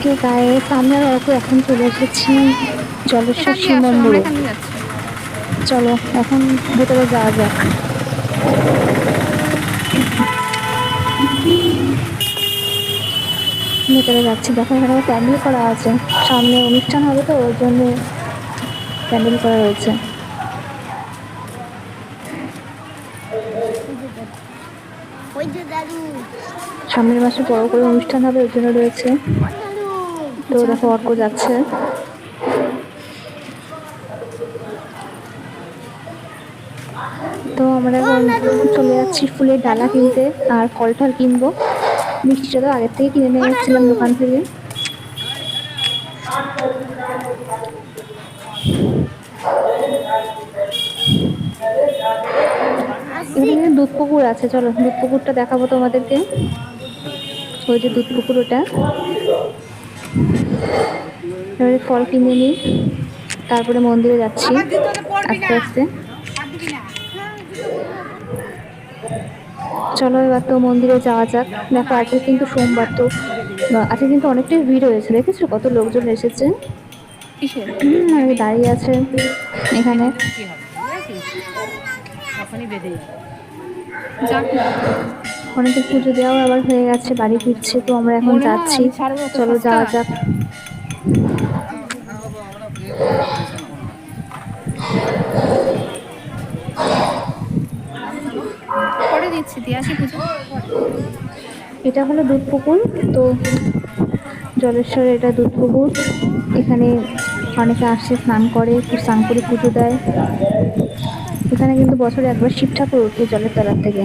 ওকে গায়ে আমরা ওকে এখন চলে এসেছি জলেশ্বর শিব এখানে আসো, আমরা মন্দিরে চলো এখন ভেতরে যাওয়া যাক। ভেতরে যাচ্ছি। দেখো এখানে প্যান্ডেল করা আছে। সামনে অনুষ্ঠান হবে তো ওর জন্য প্যান্ডেল করা রয়েছে সামনের মাসে বড় করে অনুষ্ঠান হবে ওই জন্য রয়েছে। তো দেখো অর্ক যাচ্ছে। তো আমরা চলে যাচ্ছি ফুলের ডালা কিনতে আর ফল টল কিনবো। মিষ্টিটা তো আগের থেকে কিনে নিয়ে এসেছিলাম দোকান থেকে। এখানে দুধ পুকুর আছে, চলো দুধ পুকুরটা দেখাবো তোমাদেরকে। ওই যে দুধ পুকুর ওটা। এবারে ফল কিনে নিই। তারপরে মন্দিরে যাচ্ছি। আস্তে আস্তে। চলো এবার তো মন্দিরে যাওয়া যাক। দেখো আজকে কিন্তু সোমবার তো আজকে কিন্তু অনেকটাই ভিড় হয়েছে। দেখেছ কত লোকজন এসেছে? দাঁড়িয়ে আছে এখানে। যাক। অনেকের পুজো দেওয়াও আবার হয়ে গেছে বাড়ি ফিরছে তো আমরা এখন যাচ্ছি। চলো যাওয়া যাক। করে দিচ্ছি দিয়ে আসি পুজো। এটা হলো দুধ পুকুর তো জলেশ্বরে এটা দুধ পুকুর। এখানে অনেকে আসে স্নান করে স্নান করে পুজো দেয়। এখানে কিন্তু বছরে একবার শিব ঠাকুর ওঠে জলের তলার থেকে।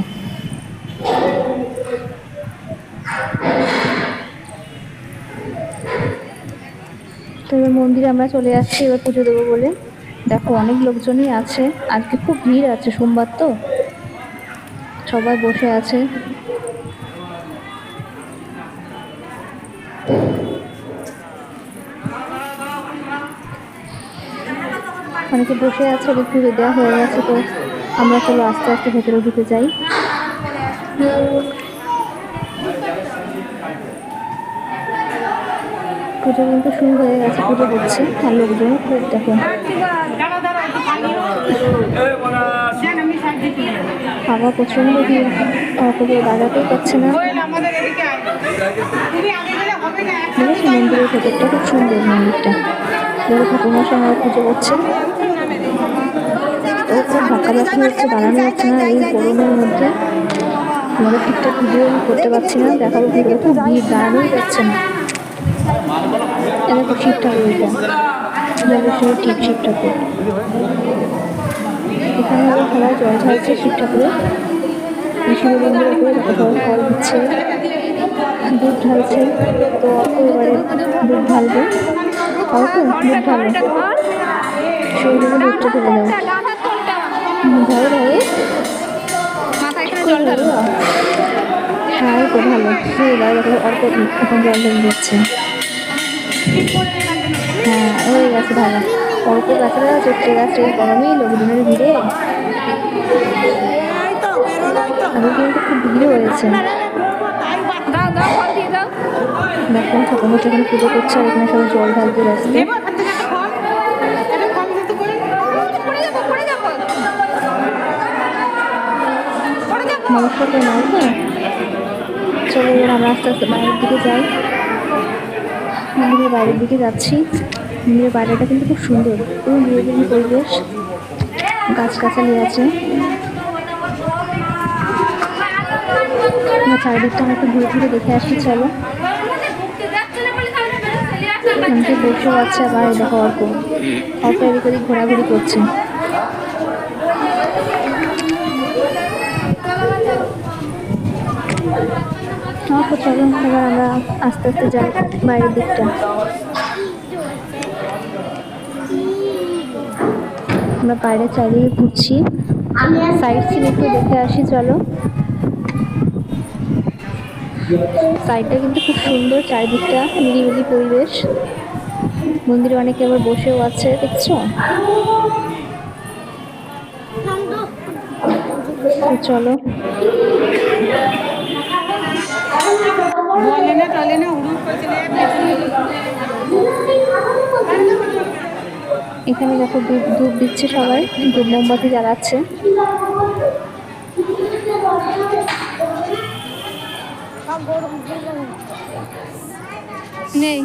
এবার মন্দিরে আমরা চলে যাচ্ছি এবার পুজো দেবো বলে। দেখো, অনেক লোকজনই আছে। আজকে খুব ভিড় আছে সোমবার তো। সবাই বসে আছে। অনেকে বসে আছে ওদের পুজো দেওয়া হয়ে গেছে তো। আমরা চলো আস্তে আস্তে ভেতরে ঢুকে যাই। পুজো কিন্তু শুরু হয়ে গেছে, পুজো করছে আর লোকজন খুব দেখো। বাবা প্রচণ্ড ভিড় অটোকে দাঁড়াতেই পারছে না। মন্দিরের ভেতরটা খুব সুন্দর মন্দিরটা। দেখো ঠাকুমার সঙ্গে পুজো করছে। ও খুব হচ্ছে, দাঁড়ানো যাচ্ছে না এই গরমের মধ্যে। আমাদের ঠিকঠাক ভিডিও করতে পারছি না কি করে খুব ভিড় দাঁড়ানোই যাচ্ছে না। খুব শিব ঠাকুর এটা জলেশ্বরের ঠিক শিব ঠাকুর। এখানে আবার সবাই জল শিব ঠাকুরের। এই শিবলিঙ্গের উপরে দেখো ফল দিচ্ছে। দুধ ঢালছে। তো অল্প এবারে দুধ ঢালবে। অল্প দুধ ঢালো সেই জন্য দুধটা দাও হুম, ধরো ধরো মাথায় জল ঢালো হ্যাঁ এই তো ভালো এবার দেখো অল্প জল ঢেলে দিচ্ছে। হ্যাঁ হয়ে গেছে ভালো অল্প গাছরা চটকে গেছে এই গরমেই লোকজনের ভিড়ে। আগে কিন্তু খুব ভিড় হয়েছে। দাও দাও ফল দিয়ে দাও। দেখো ঠাকুর এখানে পুজো করছে আর এখানে সবাই জল ঢালতে ব্যস্ত। নমস্কার তো চলো এবার আমরা আস্তে আস্তে বাইরের দিকে যাই। মন্দিরের বাইরের দিকে যাচ্ছি। মন্দিরের বাইরেটা কিন্তু খুব সুন্দর। পুরো নিরিবিলি পরিবেশ। গাছগাছালি আছে। চারিদিকটা আমরা একটু ঘুরে ঘুরে দেখে আসি, চলো। অনেকে বসে আছে, আবার দেখো অল্প অল্প এদিক ওদিক ঘোরাঘুরি করছে। চলো এবার আমরা আস্তে আস্তে যাই বাইরের দিকটা। আমরা বাইরে চারিদিকে ঘুরছি। সাইড সিন একটু দেখে আসি, চলো। সাইডটা কিন্তু খুব সুন্দর, চারিদিকটা নিরিবিলি পরিবেশ। মন্দিরে অনেকে আবার বসেও আছে, দেখছ? চলো। এখানে দেখো ধূপ দিচ্ছে সবাই ধূপ মোমবাতি জ্বালাচ্ছে। নেই।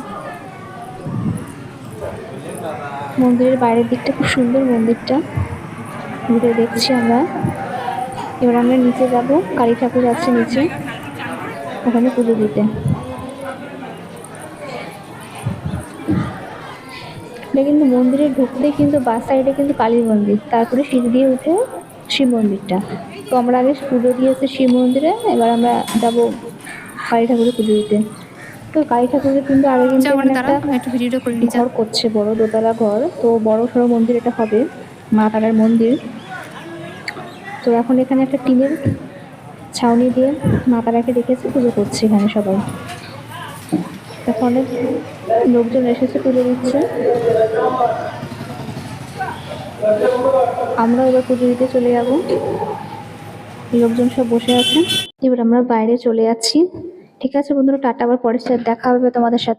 মন্দিরের বাইরের দিকটা খুব সুন্দর মন্দিরটা। ঘুরে দেখছি আমরা। এবার আমরা নিচে যাব, কালী ঠাকুর আছে নিচে। ওখানে পুজো দিতে। এটা কিন্তু মন্দিরে ঢুকতে কিন্তু বাস সাইডে কিন্তু কালী মন্দির তারপরে সিঁড়ি দিয়ে উঠে শিব মন্দিরটা। তো আমরা আগে পুজো দিয়েছি শিব মন্দিরে এবার আমরা যাব কালী ঠাকুরের পুজো দিতে। তো কালী ঠাকুরের কিন্তু আগে কিন্তু একটা যাও। ঘর করছে বড় দোতলা ঘর। তো বড় সড়ো মন্দির এটা হবে মা তারার মন্দির। তো এখন এখানে একটা টিনের ছাউনি দিয়ে মা তারাকে রেখেছে পুজো করছে এখানে সবাই। এখন অনেক লোকজন এসেছে পুজো দিচ্ছে। আমরা এবার পুজো দিতে চলে যাব। লোকজন সব বসে আছে এবার আমরা বাইরে চলে যাচ্ছি। ঠিক আছে বন্ধুরা, টাটা, আবার পরে দেখা হবে তোমাদের সাথে।